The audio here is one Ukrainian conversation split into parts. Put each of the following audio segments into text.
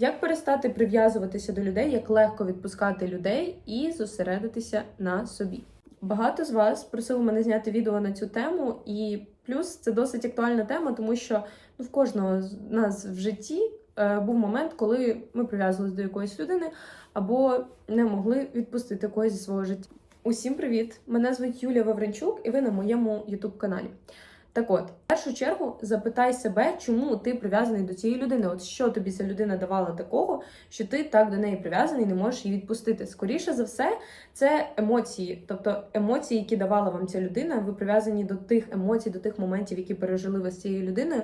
Як перестати прив'язуватися до людей, як легко відпускати людей і зосередитися на собі? Багато з вас просили мене зняти відео на цю тему, і плюс це досить актуальна тема, тому що ну, в кожного з нас в житті е, був момент, коли ми прив'язувалися до якоїсь людини або не могли відпустити когось зі свого життя. Усім привіт! Мене звуть Юлія Вавренчук, і ви на моєму youtube каналі. Так от, в першу чергу, запитай себе, чому ти прив'язаний до цієї людини. От що тобі ця людина давала такого, що ти так до неї прив'язаний, не можеш її відпустити. Скоріше за все, це емоції, тобто емоції, які давала вам ця людина. Ви прив'язані до тих емоцій, до тих моментів, які пережили ви з цією людиною.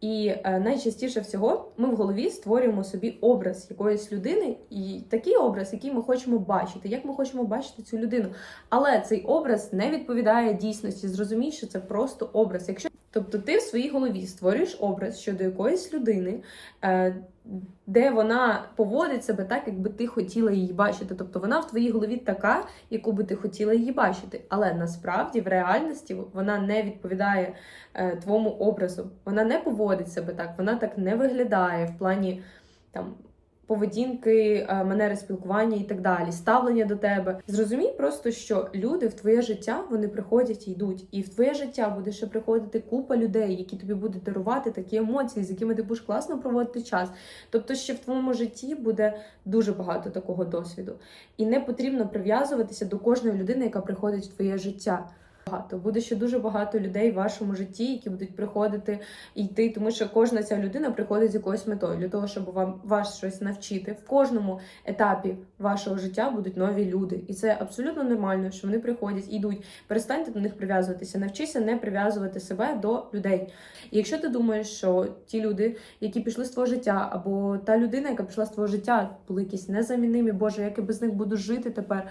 І е, найчастіше всього ми в голові створюємо собі образ якоїсь людини, і такий образ, який ми хочемо бачити, як ми хочемо бачити цю людину. Але цей образ не відповідає дійсності. Зрозумій, що це просто образ. Якщо тобто ти в своїй голові створюєш образ щодо якоїсь людини, е, де вона поводить себе так, якби ти хотіла її бачити. Тобто вона в твоїй голові така, яку би ти хотіла її бачити. Але насправді в реальності вона не відповідає е, твоєму образу. Вона не поводить себе так, вона так не виглядає в плані там. Поведінки, е, манери спілкування і так далі, ставлення до тебе. Зрозумій просто, що люди в твоє життя вони приходять і йдуть, і в твоє життя буде ще приходити купа людей, які тобі будуть дарувати такі емоції, з якими ти будеш класно проводити час. Тобто, ще в твоєму житті буде дуже багато такого досвіду, і не потрібно прив'язуватися до кожної людини, яка приходить в твоє життя. Багато буде ще дуже багато людей в вашому житті, які будуть приходити і йти, тому що кожна ця людина приходить з якоюсь метою для того, щоб вам вас щось навчити. В кожному етапі вашого життя будуть нові люди, і це абсолютно нормально, що вони приходять і йдуть. Перестаньте до них прив'язуватися, навчися не прив'язувати себе до людей. І якщо ти думаєш, що ті люди, які пішли з твого життя, або та людина, яка пішла з твого життя, були якісь незамінимі, Боже, як я без них буду жити тепер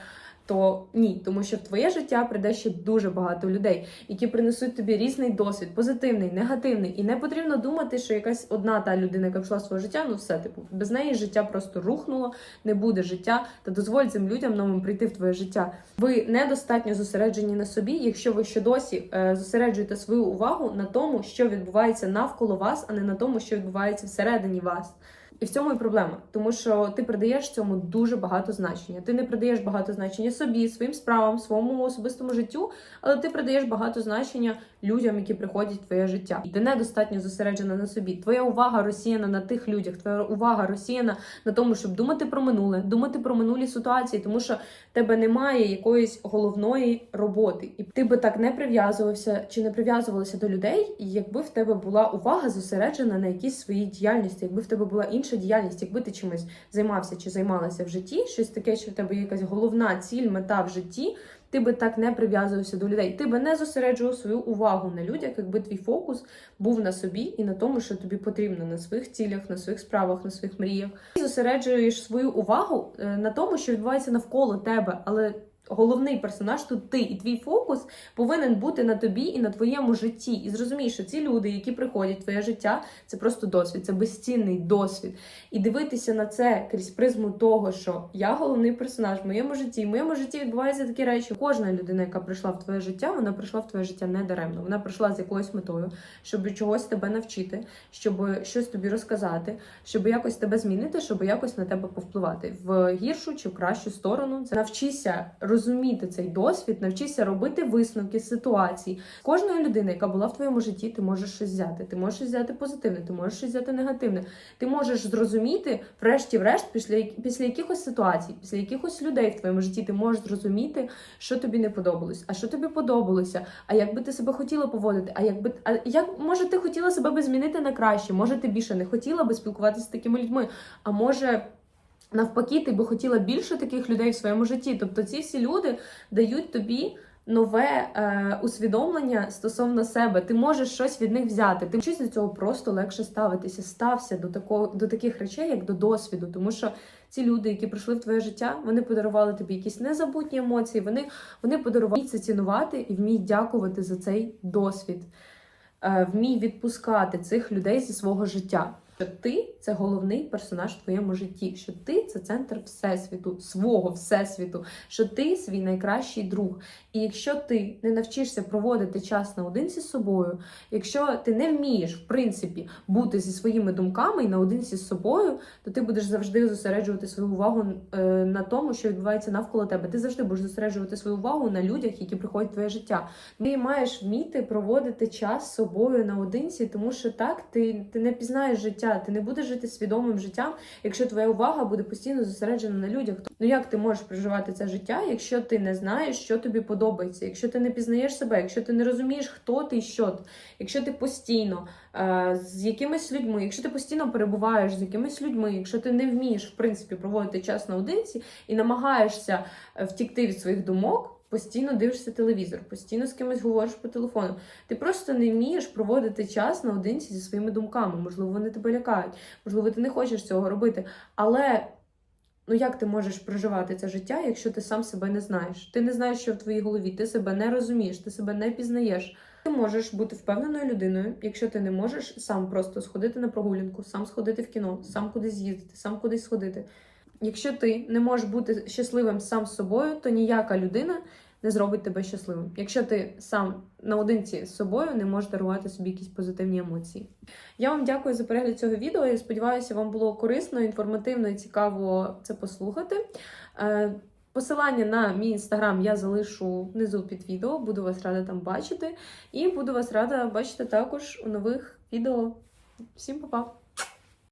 то ні, тому що в твоє життя прийде ще дуже багато людей, які принесуть тобі різний досвід, позитивний, негативний. І не потрібно думати, що якась одна та людина, яка пішла в своє життя, ну все типу, без неї життя просто рухнуло, не буде життя. Та дозволь цим людям новим прийти в твоє життя. Ви недостатньо зосереджені на собі, якщо ви ще досі е, зосереджуєте свою увагу на тому, що відбувається навколо вас, а не на тому, що відбувається всередині вас. І в цьому і проблема, тому що ти придаєш цьому дуже багато значення. Ти не придаєш багато значення собі, своїм справам, своєму особистому життю, але ти придаєш багато значення людям, які приходять в твоє життя. І ти недостатньо зосереджена на собі. Твоя увага розсіяна на тих людях, твоя увага розсіяна на тому, щоб думати про минуле, думати про минулі ситуації, тому що тебе немає якоїсь головної роботи, і ти би так не прив'язувався чи не прив'язувалася до людей, якби в тебе була увага зосереджена на якійсь своїй діяльності, якби в тебе була інша діяльність, якби ти чимось займався чи займалася в житті, щось таке, що в тебе є якась головна ціль, мета в житті. Ти би так не прив'язувався до людей. Ти би не зосереджував свою увагу на людях, якби твій фокус був на собі і на тому, що тобі потрібно на своїх цілях, на своїх справах, на своїх мріях. Ти зосереджуєш свою увагу е, на тому, що відбувається навколо тебе, але головний персонаж тут ти, і твій фокус повинен бути на тобі і на твоєму житті. І зрозумій, що ці люди, які приходять в твоє життя, це просто досвід, це безцінний досвід. І дивитися на це крізь призму того, що я головний персонаж в моєму житті, в моєму житті відбуваються такі речі. Кожна людина, яка прийшла в твоє життя, вона прийшла в твоє життя не даремно. Вона прийшла з якоюсь метою, щоб чогось тебе навчити, щоб щось тобі розказати, щоб якось тебе змінити, щоб якось на тебе повпливати в гіршу чи в кращу сторону. Це навчися розуміти цей досвід, навчися робити висновки з ситуацій. Кожної людини, яка була в твоєму житті, ти можеш щось взяти. Ти можеш щось взяти позитивне, ти можеш щось взяти негативне. Ти можеш зрозуміти, врешті-врешт, після після якихось ситуацій, після якихось людей в твоєму житті, ти можеш зрозуміти, що тобі не подобалось, а що тобі подобалося, а як би ти себе хотіла поводити, а якби а як може ти хотіла себе би змінити на краще, може ти більше не хотіла би спілкуватися з такими людьми, а може. Навпаки, ти би хотіла більше таких людей в своєму житті. Тобто ці всі люди дають тобі нове е, усвідомлення стосовно себе. Ти можеш щось від них взяти. Ти вчись до цього просто легше ставитися. Стався до такого до таких речей, як до досвіду, тому що ці люди, які прийшли в твоє життя, вони подарували тобі якісь незабутні емоції. Вони вони подарували це цінувати і вміють дякувати за цей досвід. Е, вмій відпускати цих людей зі свого життя. Що ти це головний персонаж в твоєму житті, що ти це центр всесвіту, свого всесвіту, що ти свій найкращий друг. І якщо ти не навчишся проводити час наодинці з собою, якщо ти не вмієш, в принципі, бути зі своїми думками і наодинці з собою, то ти будеш завжди зосереджувати свою увагу е, на тому, що відбувається навколо тебе. Ти завжди будеш зосереджувати свою увагу на людях, які приходять в твоє життя. Ти маєш вміти проводити час з собою наодинці, тому що так ти, ти не пізнаєш життя, ти не будеш жити свідомим життям, якщо твоя увага буде постійно зосереджена на людях. Ну як ти можеш проживати це життя, якщо ти не знаєш, що тобі подобається, якщо ти не пізнаєш себе, якщо ти не розумієш, хто ти і що ти, якщо ти постійно е, з якимись людьми, якщо ти постійно перебуваєш з якимись людьми, якщо ти не вмієш в принципі проводити час наодинці і намагаєшся е, втікти від своїх думок. Постійно дивишся телевізор, постійно з кимось говориш по телефону. Ти просто не вмієш проводити час наодинці зі своїми думками. Можливо, вони тебе лякають, можливо, ти не хочеш цього робити. Але ну як ти можеш проживати це життя, якщо ти сам себе не знаєш? Ти не знаєш, що в твоїй голові, ти себе не розумієш, ти себе не пізнаєш. Ти можеш бути впевненою людиною, якщо ти не можеш сам просто сходити на прогулянку, сам сходити в кіно, сам кудись з'їздити, сам кудись сходити. Якщо ти не можеш бути щасливим сам з собою, то ніяка людина не зробить тебе щасливим. Якщо ти сам наодинці з собою не можеш дарувати собі якісь позитивні емоції. Я вам дякую за перегляд цього відео. Я сподіваюся, вам було корисно, інформативно і цікаво це послухати. Е, Посилання на мій інстаграм я залишу внизу під відео. Буду вас рада там бачити. І буду вас рада бачити також у нових відео. Всім па-па!